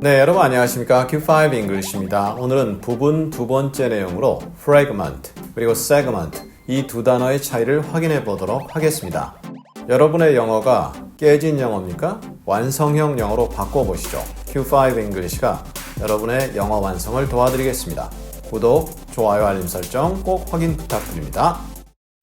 네, 여러분 안녕하십니까? Q5 English입니다. 오늘은 부분 두 번째 내용으로 fragment 그리고 segment 이 두 단어의 차이를 확인해 보도록 하겠습니다. 여러분의 영어가 깨진 영어입니까? 완성형 영어로 바꿔 보시죠. Q5 English가 여러분의 영어 완성을 도와드리겠습니다. 구독, 좋아요, 알림 설정 꼭 확인 부탁드립니다.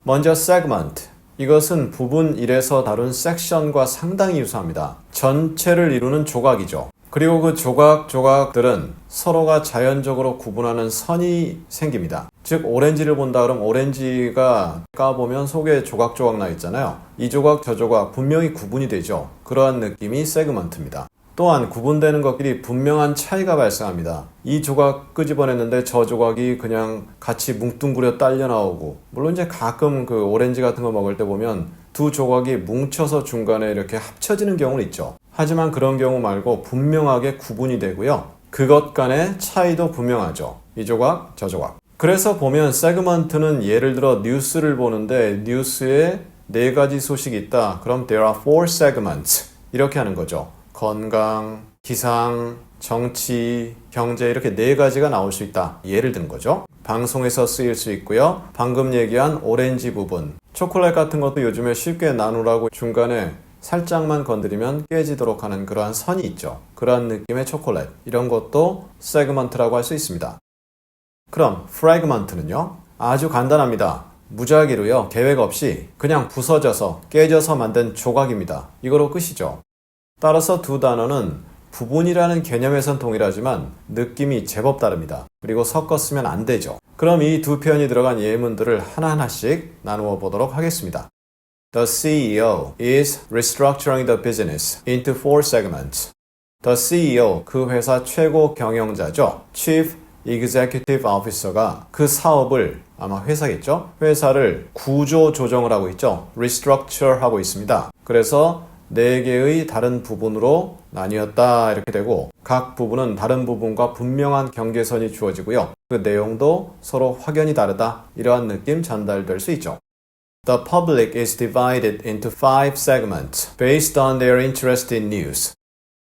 먼저 segment. 이것은 부분 1에서 다룬 섹션과 상당히 유사합니다. 전체를 이루는 조각이죠. 그리고 그 조각 조각들은 서로가 자연적으로 구분하는 선이 생깁니다. 즉 오렌지를 본다 그러면 오렌지가 까보면 속에 조각 조각 나 있잖아요. 이 조각 저 조각 분명히 구분이 되죠. 그러한 느낌이 세그먼트입니다. 또한 구분되는 것끼리 분명한 차이가 발생합니다. 이 조각 끄집어냈는데 저 조각이 그냥 같이 뭉뚱그려 딸려 나오고 물론 이제 가끔 그 오렌지 같은 거 먹을 때 보면 두 조각이 뭉쳐서 중간에 이렇게 합쳐지는 경우는 있죠. 하지만 그런 경우 말고 분명하게 구분이 되고요. 그것 간의 차이도 분명하죠. 이 조각, 저 조각. 그래서 보면 세그먼트는 예를 들어 뉴스를 보는데 뉴스에 네 가지 소식이 있다. 그럼 there are four segments. 이렇게 하는 거죠. 건강, 기상, 정치, 경제 이렇게 네 가지가 나올 수 있다. 예를 든 거죠. 방송에서 쓰일 수 있고요. 방금 얘기한 오렌지 부분. 초콜릿 같은 것도 요즘에 쉽게 나누라고 중간에 살짝만 건드리면 깨지도록 하는 그러한 선이 있죠. 그러한 느낌의 초콜릿. 이런 것도 세그먼트라고 할 수 있습니다. 그럼 프래그먼트는요? 아주 간단합니다. 무작위로요. 계획 없이 그냥 부서져서 깨져서 만든 조각입니다. 이거로 끝이죠. 따라서 두 단어는 부분이라는 개념에선 동일하지만 느낌이 제법 다릅니다. 그리고 섞어 쓰면 안 되죠. 그럼 이 두 표현이 들어간 예문들을 하나하나씩 나누어 보도록 하겠습니다. The CEO is restructuring the business into four segments. The CEO, 그 회사 최고 경영자죠. Chief Executive Officer가 그 사업을 아마 회사겠죠? 회사를 구조 조정을 하고 있죠. restructure 하고 있습니다. 그래서 네 개의 다른 부분으로 나뉘었다 이렇게 되고 각 부분은 다른 부분과 분명한 경계선이 주어지고요. 그 내용도 서로 확연히 다르다 이러한 느낌 전달될 수 있죠. The public is divided into five segments based on their interest in news.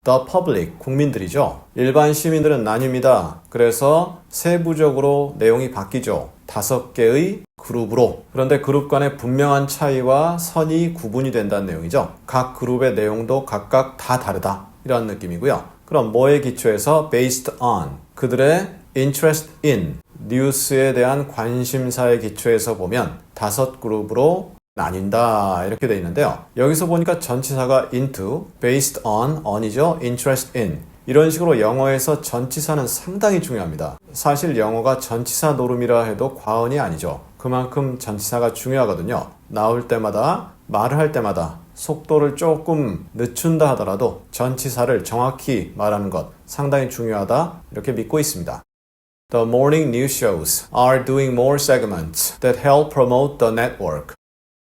The public, 국민들이죠. 일반 시민들은 나뉩니다. 그래서 세부적으로 내용이 바뀌죠. 다섯 개의 그룹으로. 그런데 그룹 간의 분명한 차이와 선이 구분이 된다는 내용이죠. 각 그룹의 내용도 각각 다 다르다. 이런 느낌이고요. 그럼 뭐에 기초해서 based on 그들의 interest in 뉴스에 대한 관심사에 기초해서 보면 다섯 그룹으로 나뉜다 이렇게 돼 있는데요. 여기서 보니까 전치사가 into, based on, on이죠. interest in 이런 식으로 영어에서 전치사는 상당히 중요합니다. 사실 영어가 전치사 노름이라 해도 과언이 아니죠. 그만큼 전치사가 중요하거든요. 나올 때마다 말을 할 때마다 속도를 조금 늦춘다 하더라도 전치사를 정확히 말하는 것 상당히 중요하다 이렇게 믿고 있습니다. The morning news shows are doing more segments that help promote the network.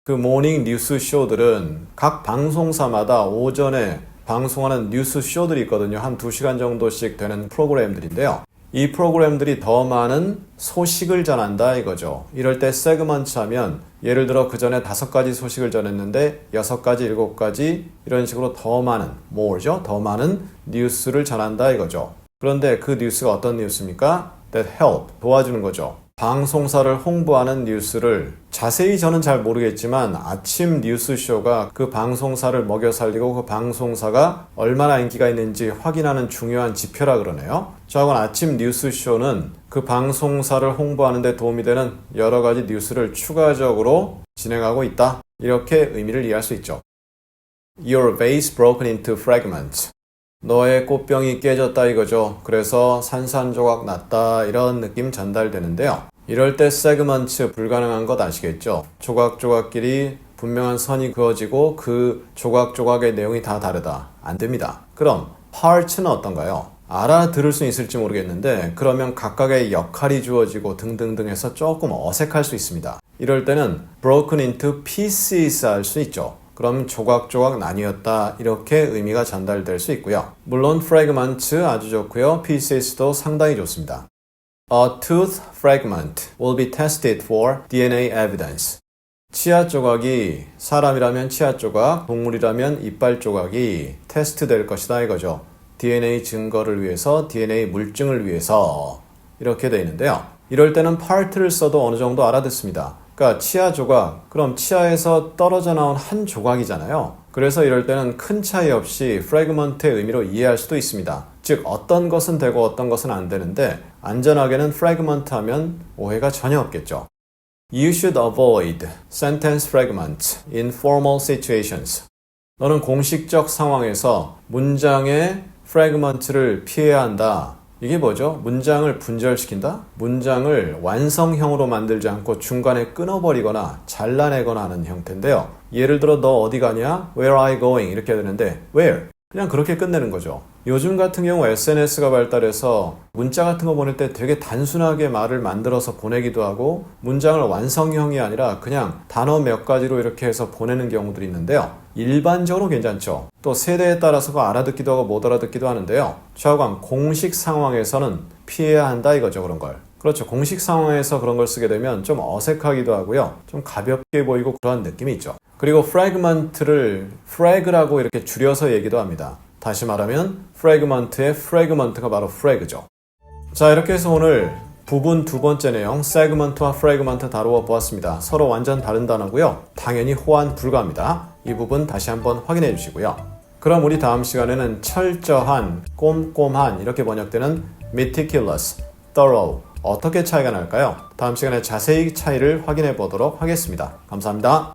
그 모닝 뉴스 쇼들은 각 방송사마다 오전에 방송하는 뉴스 쇼들이 있거든요. 한 2시간 정도씩 되는 프로그램들인데요. 이 프로그램들이 더 많은 소식을 전한다 이거죠. 이럴 때 세그먼트 하면 예를 들어 그 전에 다섯 가지 소식을 전했는데 여섯 가지, 일곱 가지 이런 식으로 더 많은 more죠. 더 많은 뉴스를 전한다 이거죠. 그런데 그 뉴스가 어떤 뉴스입니까? That help 도와주는 거죠. 방송사를 홍보하는 뉴스를 자세히 저는 잘 모르겠지만 아침 뉴스쇼가 그 방송사를 먹여 살리고 그 방송사가 얼마나 인기가 있는지 확인하는 중요한 지표라 그러네요. 저건 아침 뉴스쇼는 그 방송사를 홍보하는 데 도움이 되는 여러 가지 뉴스를 추가적으로 진행하고 있다. 이렇게 의미를 이해할 수 있죠. Your vase broken into fragments. 너의 꽃병이 깨졌다 이거죠. 그래서 산산조각 났다 이런 느낌 전달되는데요. 이럴 때 세그먼트 불가능한 것 아시겠죠? 조각조각끼리 분명한 선이 그어지고 그 조각조각의 내용이 다 다르다. 안 됩니다. 그럼 parts는 어떤가요? 알아들을 수 있을지 모르겠는데 그러면 각각의 역할이 주어지고 등등등 해서 조금 어색할 수 있습니다. 이럴 때는 broken into pieces 할 수 있죠. 그럼 조각조각 나뉘었다 이렇게 의미가 전달될 수 있고요. 물론 fragment 아주 좋고요. pieces도 상당히 좋습니다. A tooth fragment will be tested for DNA evidence. 치아 조각이 사람이라면 치아 조각, 동물이라면 이빨 조각이 테스트 될 것이다 이거죠. DNA 증거를 위해서, DNA 물증을 위해서 이렇게 되어 있는데요. 이럴 때는 part를 써도 어느 정도 알아듣습니다. 그러니까 치아 조각, 그럼 치아에서 떨어져 나온 한 조각이잖아요. 그래서 이럴 때는 큰 차이 없이 fragment의 의미로 이해할 수도 있습니다. 즉 어떤 것은 되고 어떤 것은 안 되는데 안전하게는 fragment 하면 오해가 전혀 없겠죠. You should avoid sentence fragments in formal situations. 너는 공식적 상황에서 문장의 fragment를 피해야 한다. 이게 뭐죠? 문장을 분절시킨다? 문장을 완성형으로 만들지 않고 중간에 끊어버리거나 잘라내거나 하는 형태인데요. 예를 들어 너 어디 가냐? Where are I going? 이렇게 되는데 where? 그냥 그렇게 끝내는 거죠. 요즘 같은 경우 SNS가 발달해서 문자 같은 거 보낼 때 되게 단순하게 말을 만들어서 보내기도 하고 문장을 완성형이 아니라 그냥 단어 몇 가지로 이렇게 해서 보내는 경우들이 있는데요. 일반적으로 괜찮죠. 또 세대에 따라서가 알아듣기도 하고 못 알아듣기도 하는데요. 좌우간 공식 상황에서는 피해야 한다 이거죠 그런 걸. 그렇죠. 공식 상황에서 그런 걸 쓰게 되면 좀 어색하기도 하고요. 좀 가볍게 보이고 그런 느낌이 있죠. 그리고 fragment를 frag라고 이렇게 줄여서 얘기도 합니다. 다시 말하면 fragment의 fragment가 바로 frag죠. 자, 이렇게 해서 오늘 부분 두 번째 내용 segment와 fragment 다루어 보았습니다. 서로 완전 다른 단어고요. 당연히 호환 불가합니다. 이 부분 다시 한번 확인해 주시고요. 그럼 우리 다음 시간에는 철저한, 꼼꼼한 이렇게 번역되는 meticulous, thorough 어떻게 차이가 날까요? 다음 시간에 자세히 차이를 확인해 보도록 하겠습니다. 감사합니다.